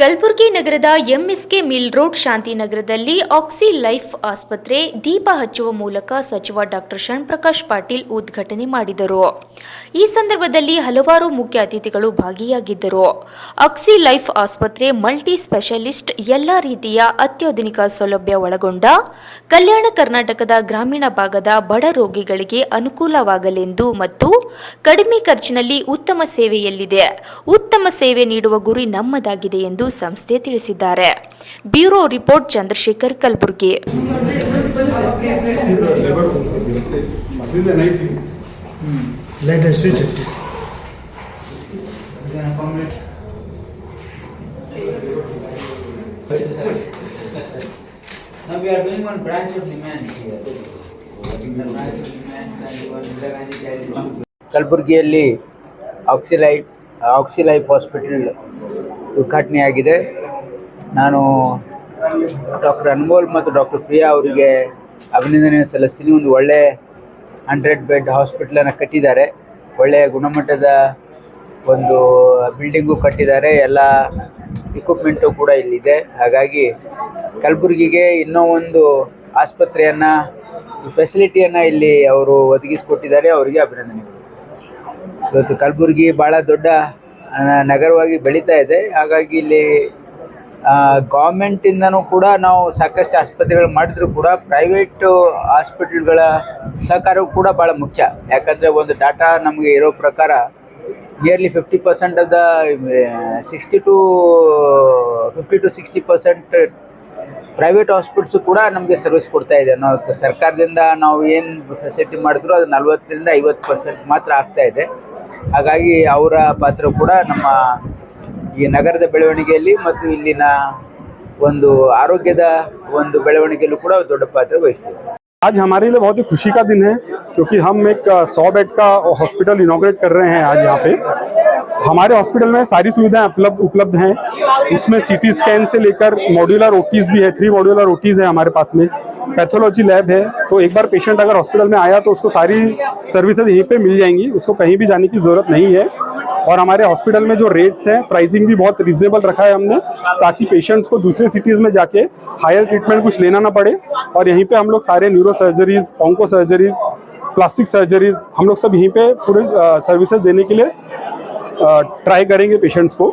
ಕಲಬುರಗಿ ನಗರದ M S K mill road ಶಾಂತಿನಗರದಲ್ಲಿ oxy life ಆಸ್ಪತ್ರೆ ದೀಪ ಹಚ್ಚುವ ಮೂಲಕ ಸಚಿವ ಡಾಕ್ಟರ್ ಶಣ್ಪ್ರಕಾಶ್ ಪಾಟೀಲ್ ಉದ್ಘಾಟನೆ ಮಾಡಿದರು. ಈ ಸಂದರ್ಭದಲ್ಲಿ ಹಲವಾರು ಮುಖ್ಯ ಅತಿಥಿಗಳು ಭಾಗಿಯಾಗಿದ್ದರು. ಆಕ್ಸಿ ಲೈಫ್ ಆಸ್ಪತ್ರೆ ಮಲ್ಟಿ ಸ್ಪೆಷಲಿಸ್ಟ್ ಎಲ್ಲ ರೀತಿಯ ಅತ್ಯಾಧುನಿಕ ಸೌಲಭ್ಯ ಒಳಗೊಂಡ ಕಲ್ಯಾಣ ಕರ್ನಾಟಕದ ಗ್ರಾಮೀಣ ಭಾಗದ ಬಡ ರೋಗಿಗಳಿಗೆ ಅನುಕೂಲವಾಗಲೆಂದು ಮತ್ತು ಕಡಿಮೆ ಖರ್ಚಿನಲ್ಲಿ ಉತ್ತಮ ಸೇವೆಯಲ್ಲಿದೆ. ಉತ್ತಮ ಸೇವೆ ನೀಡುವ ಗುರಿ ನಮ್ಮದಾಗಿದೆ ಎಂದು ಸಂಸ್ಥೆ ತಿಳಿಸಿದ್ದಾರೆ. Bureau report Chandrashekhar Kalaburgi. Now we are doing one branch of demand here. ಕಲಬುರ್ಗಿಯಲ್ಲಿ ಆಕ್ಸಿಲೈಫ್ ಆಕ್ಸಿಲೈಫ್ ಹಾಸ್ಪಿಟಲ್ ಉದ್ಘಾಟನೆಯಾಗಿದೆ. ನಾನು ಡಾಕ್ಟರ್ ಅನ್ಮೋಲ್ ಮತ್ತು ಡಾಕ್ಟರ್ ಪ್ರಿಯಾ ಅವರಿಗೆ ಅಭಿನಂದನೆ ಸಲ್ಲಿಸ್ತೀನಿ. ಒಂದು ಒಳ್ಳೆ ಹಂಡ್ರೆಡ್ ಬೆಡ್ ಹಾಸ್ಪಿಟ್ಲನ್ನು ಕಟ್ಟಿದ್ದಾರೆ. ಒಳ್ಳೆಯ ಗುಣಮಟ್ಟದ ಒಂದು ಬಿಲ್ಡಿಂಗು ಕಟ್ಟಿದ್ದಾರೆ. ಎಲ್ಲ ಇಕ್ವಿಪ್ಮೆಂಟು ಕೂಡ ಇಲ್ಲಿದೆ. ಹಾಗಾಗಿ ಕಲಬುರಗಿಗೆ ಇನ್ನೂ ಒಂದು ಆಸ್ಪತ್ರೆಯನ್ನು ಫೆಸಿಲಿಟಿಯನ್ನು ಇಲ್ಲಿ ಅವರು ಒದಗಿಸಿಕೊಟ್ಟಿದ್ದಾರೆ. ಅವರಿಗೆ ಅಭಿನಂದನೆಗಳು. ಇವತ್ತು ಕಲಬುರಗಿ ಭಾಳ ದೊಡ್ಡ ನಗರವಾಗಿ ಬೆಳೀತಾ ಇದೆ. ಹಾಗಾಗಿ ಇಲ್ಲಿ ಗೌರ್ಮೆಂಟಿಂದನೂ ಕೂಡ ನಾವು ಸಾಕಷ್ಟು ಆಸ್ಪತ್ರೆಗಳು ಮಾಡಿದ್ರು ಕೂಡ ಪ್ರೈವೇಟ್ ಹಾಸ್ಪಿಟಲ್ಗಳ ಸಹಕಾರವು ಕೂಡ ಭಾಳ ಮುಖ್ಯ. ಯಾಕಂದರೆ ಒಂದು ಡಾಟಾ ನಮಗೆ ಇರೋ ಪ್ರಕಾರ nearly fifty percent of the sixty to fifty to sixty percent private hospitals ಕೂಡ ನಮಗೆ ಸರ್ವಿಸ್ ಕೊಡ್ತಾ ಇದೆ. ನಾವು ಸರ್ಕಾರದಿಂದ ನಾವು ಏನು ಫೆಸಿಲಿಟಿ ಮಾಡಿದ್ರು ಅದು ನಲ್ವತ್ತರಿಂದ ಐವತ್ತು ಪರ್ಸೆಂಟ್ ಮಾತ್ರ ಆಗ್ತಾ ಇದೆ. ಹಾಗಾಗಿ ಅವರ ಪಾತ್ರ ಕೂಡ ನಮ್ಮ ಈ ನಗರದ ಬೆಳವಣಿಗೆಯಲ್ಲಿ ಮತ್ತು ಇಲ್ಲಿನ ಒಂದು ಆರೋಗ್ಯದ ಒಂದು ಬೆಳವಣಿಗೆಯಲ್ಲೂ ಕೂಡ ದೊಡ್ಡ ಪಾತ್ರ ವಹಿಸ್ತಿದೆ आज हमारे लिए बहुत ही खुशी का दिन है क्योंकि हम एक सौ बेड का हॉस्पिटल इनोग्रेट कर रहे हैं आज यहाँ पे हमारे हॉस्पिटल में सारी सुविधाएँ उपलब्ध उपलब्ध हैं। उसमें सीटी स्कैन से लेकर मॉड्यूलर ओटीज भी है थ्री मॉड्यूलर ओटीज है हमारे पास में। पैथोलॉजी लैब है तो एक बार पेशेंट अगर हॉस्पिटल में आया तो उसको सारी सर्विसेज़ यहीं पे मिल जाएँगी। उसको कहीं भी जाने की ज़रूरत नहीं है। और हमारे हॉस्पिटल में जो रेट्स हैं प्राइसिंग भी बहुत रिजनेबल रखा है हमने, ताकि पेशेंट्स को दूसरे सिटीज़ में जाके हायर ट्रीटमेंट कुछ लेना ना पड़े। और यहीं पे हम लोग सारे neuro surgeries onco surgeries plastic surgeries हम लोग सब यहीं पे पूरे सर्विसेज़ देने के लिए ट्राई करेंगे पेशेंट्स को।